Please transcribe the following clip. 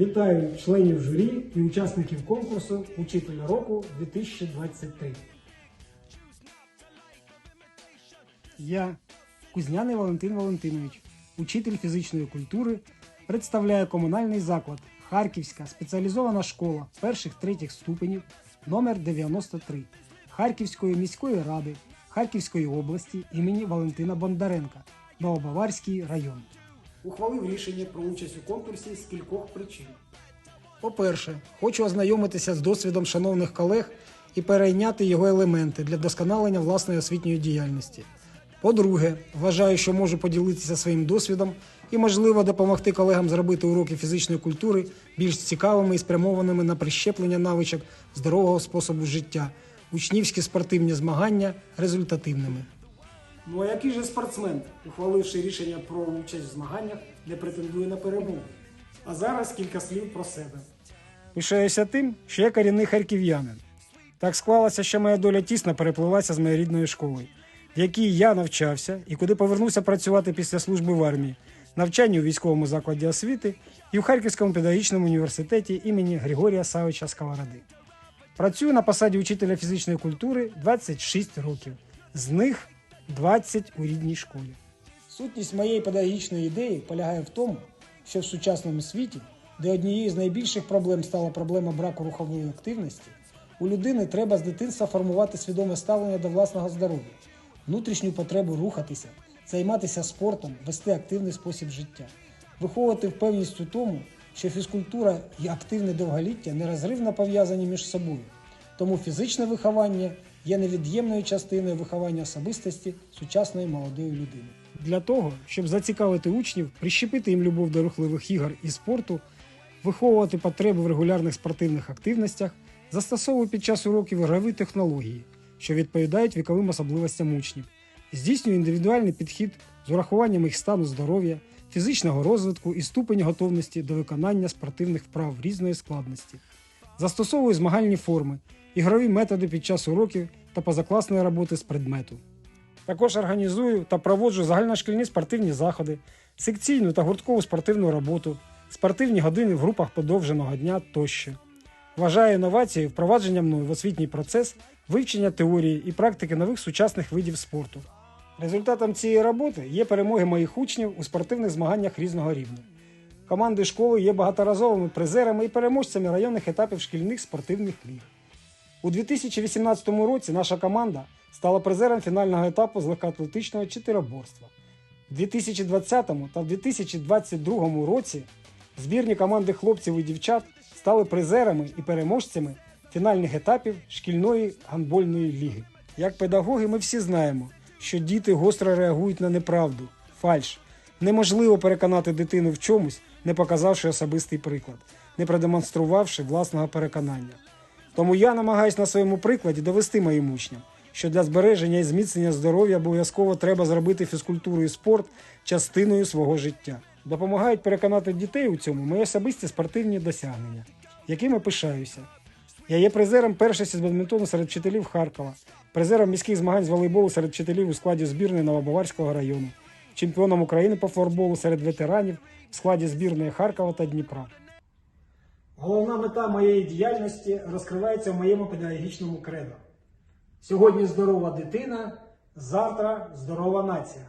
Вітаю членів журі і учасників конкурсу Учитель року 2023. Я, Кузняний Валентин Валентинович, учитель фізичної культури, представляю комунальний заклад Харківська спеціалізована школа перших третіх ступенів номер 93 Харківської міської ради Харківської області імені Валентина Бондаренка, Новобаварський район. Ухвалив рішення про участь у конкурсі з кількох причин. По-перше, хочу ознайомитися з досвідом шановних колег і перейняти його елементи для вдосконалення власної освітньої діяльності. По-друге, вважаю, що можу поділитися своїм досвідом і, можливо, допомогти колегам зробити уроки фізичної культури більш цікавими і спрямованими на прищеплення навичок здорового способу життя, учнівські спортивні змагання результативними. Ну а який же спортсмен, ухваливши рішення про участь в змаганнях, не претендує на перемогу? А зараз кілька слів про себе. Пишаюся тим, що я корінний харків'янин. Так склалося, що моя доля тісно переплилася з моєю рідною школою, в якій я навчався і куди повернувся працювати після служби в армії, навчанню у військовому закладі освіти і у Харківському педагогічному університеті імені Григорія Савича Сковороди. Працюю на посаді учителя фізичної культури 26 років, з них 20 у рідній школі. Сутність моєї педагогічної ідеї полягає в тому, що в сучасному світі, де однією з найбільших проблем стала проблема браку рухової активності, у людини треба з дитинства формувати свідоме ставлення до власного здоров'я, внутрішню потребу рухатися, займатися спортом, вести активний спосіб життя, виховувати впевненість у тому, що фізкультура і активне довголіття нерозривно пов'язані між собою. Тому фізичне виховання є невід'ємною частиною виховання особистості сучасної молодої людини. Для того, щоб зацікавити учнів, прищепити їм любов до рухливих ігор і спорту, виховувати потреби в регулярних спортивних активностях, застосовую під час уроків ігрові технології, що відповідають віковим особливостям учнів, здійснюю індивідуальний підхід з урахуванням їх стану здоров'я, фізичного розвитку і ступеня готовності до виконання спортивних вправ різної складності. Застосовую змагальні форми, ігрові методи під час уроків та позакласної роботи з предмету. Також організую та проводжу загальношкільні спортивні заходи, секційну та гурткову спортивну роботу, спортивні години в групах подовженого дня тощо. Вважаю інновацією впровадження мною в освітній процес вивчення теорії і практики нових сучасних видів спорту. Результатом цієї роботи є перемоги моїх учнів у спортивних змаганнях різного рівня. Команди школи є багаторазовими призерами і переможцями районних етапів шкільних спортивних ліг. У 2018 році наша команда стала призером фінального етапу з легкоатлетичного чотироборства. У 2020 та 2022 році збірні команди хлопців і дівчат стали призерами і переможцями фінальних етапів шкільної гандбольної ліги. Як педагоги, ми всі знаємо, що діти гостро реагують на неправду, фальш. Неможливо переконати дитину в чомусь, не показавши особистий приклад, не продемонструвавши власного переконання. Тому я намагаюся на своєму прикладі довести моїм учням, що для збереження і зміцнення здоров'я обов'язково треба зробити фізкультуру і спорт частиною свого життя. Допомагають переконати дітей у цьому мої особисті спортивні досягнення, якими пишаюся. Я є призером першості з бадмінтону серед вчителів Харкова, призером міських змагань з волейболу серед вчителів у складі збірної Новобаварського району, чемпіоном України по флорболу серед ветеранів в складі збірної Харкова та Дніпра. Головна мета моєї діяльності розкривається в моєму педагогічному кредо. Сьогодні здорова дитина, завтра здорова нація.